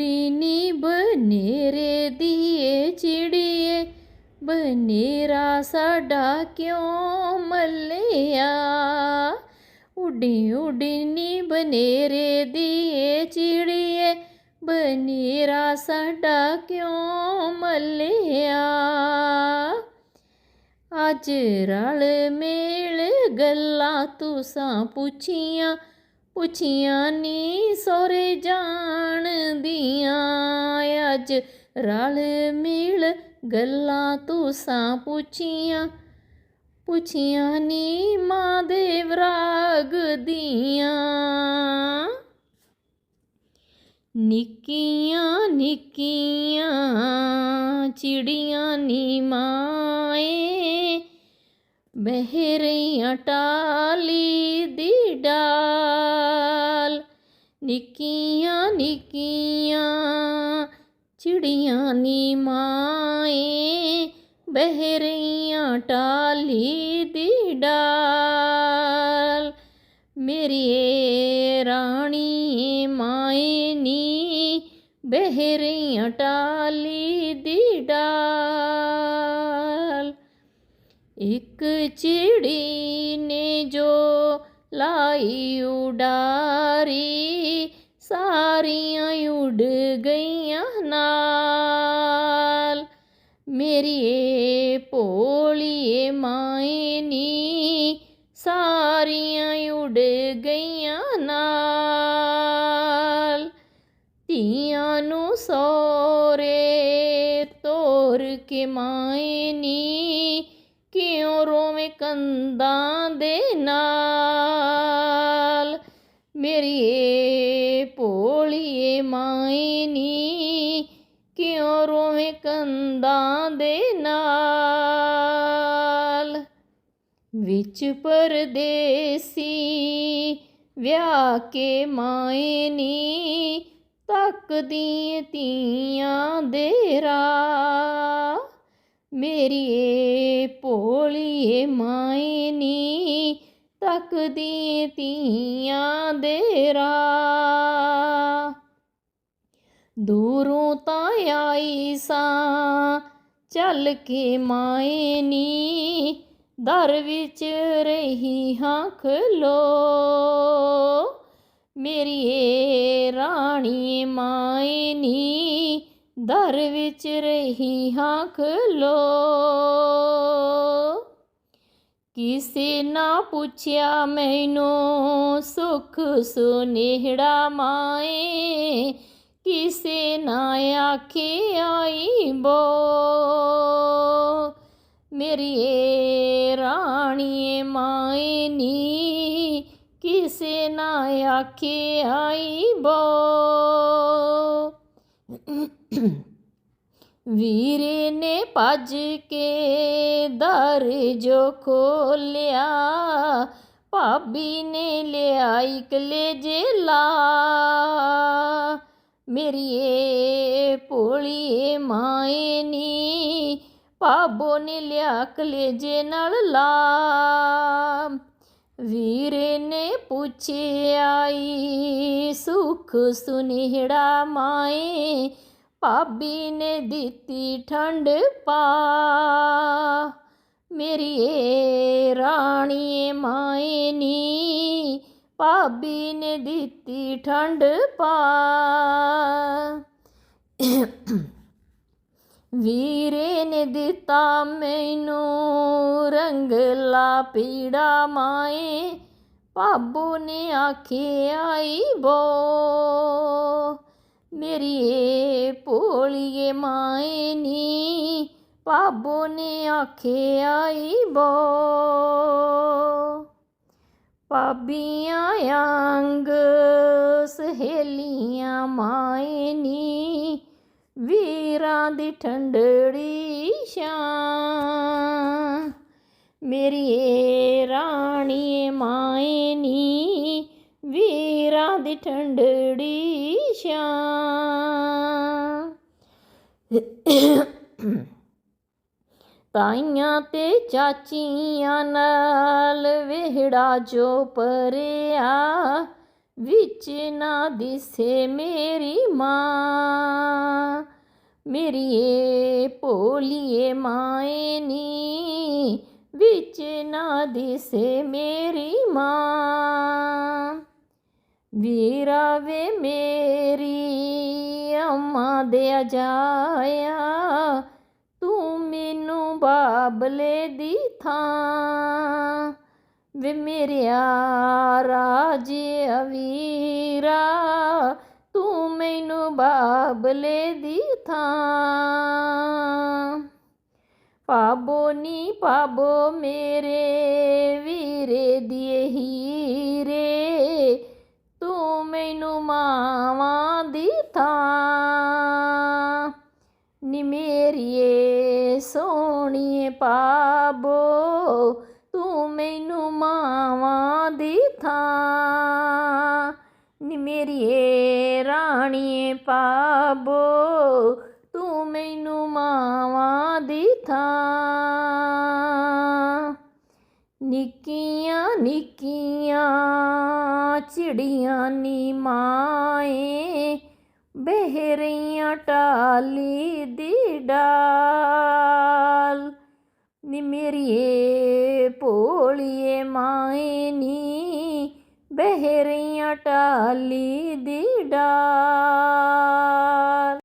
ਉੱਡੀ ਨੀ ਬਨੇਰੇ ਦੀਏ ਚਿੜੀਏ, ਬਨੇਰਾ ਸਾਡਾ ਕਿਉਂ ਮੱਲਿਆ? ਉੱਡੀ ਉੱਡੀ ਨੀ ਬਨੇਰੇ ਦੀਏ ਚਿੜੀਏ, ਬਨੇਰਾ ਸਾਡਾ ਕਿਉਂ ਮੱਲਿਆ? ਅੱਜ ਰਲ ਮੇਲ ਗੱਲਾਂ ਤੁਸਾਂ ਪੁੱਛੀਆਂ ਪੁੱਛੀਆਂ ਨੀ ਸੋਰੇ ਜਾਣ ਦੀਆਂ। ਅੱਜ ਰਲ ਮਿਲ ਗੱਲਾਂ ਤੁਸਾਂ ਪੁੱਛੀਆਂ। ਪੁੱਛੀਆਂ ਨੀ ਮਾਂ ਦੇ ਵਰਾਗ ਦੀਆਂ। ਨਿੱਕੀਆਂ ਨਿੱਕੀਆਂ ਚਿੜੀਆਂ ਨੀ ਮਾਏ। ਬਹਿ ਰਹੀਆਂ ਟਾਲੀ ਦੀ ਡਾਲ, ਨਿੱਕੀਆਂ ਨਿੱਕੀਆਂ ਚਿੜੀਆਂ ਨੀ ਮਾਏ ਬਹਿ ਰਹੀਆਂ ਟਾਲੀ ਦੀ ਡਾਲ। ਮੇਰੀ ਏ ਰਾਣੀ ਮਾਏ ਨੀ ਬਹਿ ਰਹੀਆਂ ਟਾਲੀ ਦੀ ਡਾਲ। ਇੱਕ ਚਿੜੀ ਨੇ ਜੋ ਲਾਈ ਉਡਾਰੀ, ਸਾਰੀਆਂ ਉੱਡ ਗਈਆਂ ਨਾਲ। ਮੇਰੀਏ ਏ ਭੋਲੀਏ ਮਾਏ ਨੀ ਸਾਰੀਆਂ ਉੱਡ ਗਈਆਂ ਨਾਲ। ਧੀਆਂ ਨੂੰ ਸੋਰੇ ਤੋਰ ਕੇ ਮਾਏ ਨੀ ਕੰਦਾਂ ਦੇ ਨਾਲ। ਮੇਰੀਏ ਏ ਭੋਲੀਏ ਮਾਏ ਨੀ ਕਿਉਂ ਰੋਵੇਂ ਕੰਦਾਂ ਦੇ ਨਾਲ? ਵਿੱਚ ਪਰਦੇਸੀ, ਵਿਆਹ ਕੇ ਮਾਏ ਨੀ ਤੱਕਦੀ ਤੀਆਂ ਦੇ ਰਾਹ। ਮੇਰੀ ਏ ਭੋਲੀਏ ਮਾਏ ਨੀ ਤੱਕਦੀ ਤੀਆਂ ਦੇ ਰਾਹ। ਦੂਰੋਂ ਤਾਂ ਆਈ ਸਾਂ ਚੱਲ ਕੇ ਮਾਏ ਨੀ ਦਰ ਵਿੱਚ ਰਹੀ ਹਾਂ ਖਲੋ ਮੇਰੀ ਏ ਰਾਣੀ ਮਾਏ ਨੀ ਦਰ ਵਿੱਚ ਰਹੀ ਹਾਂ ਖਲੋ ਕਿਸੇ ਨਾ ਪੁੱਛਿਆ ਮੈਨੂੰ ਸੁਖ ਸੁਨੇਹੜਾ ਮਾਏ। ਕਿਸੇ ਨਾ ਆਖੇ ਆਈ ਬੋ। ਮੇਰੀ ਏ ਰਾਣੀ ਮਾਏ ਨੀ। ਕਿਸੇ ਨਾ ਆਖੇ ਆਈ ਬੋ। ਵੀਰੇ ਨੇ ਭੱਜ ਕੇ ਦਰ ਜੋ ਖੋਲਿਆ, ਭਾਬੀ ਨੇ ਲਿਆਈ ਕਲੇਜੇ ਲਾ ਮੇਰੀਏ ਪੋਲੀਏ ਭੋਲੀਏ ਮਾਏ ਨੀ ਭਾਬੋ ਨੇ ਲਿਆ ਕਲੇਜੇ ਨਾਲ ਲਾ। ਵੀਰੇ ਨੇ ਪੁੱਛਿਆਈ ਈ, ਸੁਖ ਸੁਨੇਹੜਾ ਮਾਏ, ਭਾਬੀ ਨੇ ਦਿੱਤੀ ਠੰਡ ਪਾ। ਮੇਰੀ ਏ ਰਾਣੀ ਮਾਏ ਨੀ, ਭਾਬੀ ਨੇ ਦਿੱਤੀ ਠੰਡ ਪਾ। ਵੀਰੇ ਨੇ ਦਿੱਤਾ ਮੈਨੂੰ ਰੰਗਲਾ ਪੀੜਾ ਮਾਏ। ਭਾਬੋ ਨੇ ਆਖੇ ਆਈ ਬੋ। ਮੇਰੀ ਏ ਭੋਲੀਏ ਮਾਏ ਨੀ। ਭਾਬੋ ਨੇ ਆਖੇ ਆਈ ਬੋ। ਪਾਬੀਆਂ ਅੰਗ ਸਹੇਲੀਆਂ ਮਾਏ ਨੀ। ਵੀਰਾਂ ਦੀ ਠੰਡੜੀ ਛਾਂ। ਮੇਰੀ ਏ ਰਾਣੀ ਮਾਏ ਨੀ, ਵੀਰਾਂ ਦੀ ਠੰਡੜੀ ਛਾਂ। ਤਾਈਆਂ ਤੇ ਚਾਚੀਆਂ ਨਾਲ ਵਿਹੜਾ ਜੋ ਪਰਿਆ ਵਿੱਚ ਨਾ ਦਿਸੇ ਮੇਰੀ ਮਾਂ। ਮੇਰੀਏ ਭੋਲੀਏ ਮਾਏ ਨੀ, ਵਿੱਚ ਨਾ ਦਿਸੇ ਮੇਰੀ ਮਾਂ। ਵੀਰਾ ਵੇ ਮੇਰੀ ਅੰਮਾ ਦੇ ਜਾਇਆ ਤੂੰ ਮੈਨੂੰ ਬਾਬਲੇ ਦੀ ਥਾਂ। ਵੇ ਮੇਰਿਆ ਰਾਜੇ ਅਵੀਰਾ ਮੈਨੂੰ ਬਾਬਲੇ ਦੀ ਥਾਂ। ਪਾਬੋ ਨੀ ਪਾਬੋ ਮੇਰੇ ਵੀਰੇ ਦੀਏ ਹੀਰੇ, ਤੂੰ ਮੈਨੂੰ ਮਾਵਾਂ ਦੀ ਥਾਂ। ਨੀ ਮੇਰੀਏ ਸੋਹਣੀਏ ਪਾਬੋ ਤੂੰ ਮੈਨੂੰ ਮਾਵਾਂ ਦੀ ਥਾਂ। ਨੀ ਮੇਰੀਏ ਰਾਣੀਏ ਪਾਬੋ, ਤੂੰ ਮੈਨੂੰ ਮਾਵਾਂ ਦੀ ਥਾਂ। ਨਿੱਕੀਆਂ ਨਿੱਕੀਆਂ ਚਿੜੀਆਂ ਨੀ ਮਾਏ ਬਹਿ ਰਹੀਆਂ ਟਾਲੀ ਦੀ ਡਾਲ। ਨੀ ਮੇਰੀਏ ਭੋਲੀਏ ਮਾਏ ਨੀ ਬਹਿ ਰਹੀਆਂ ਟਾਲੀ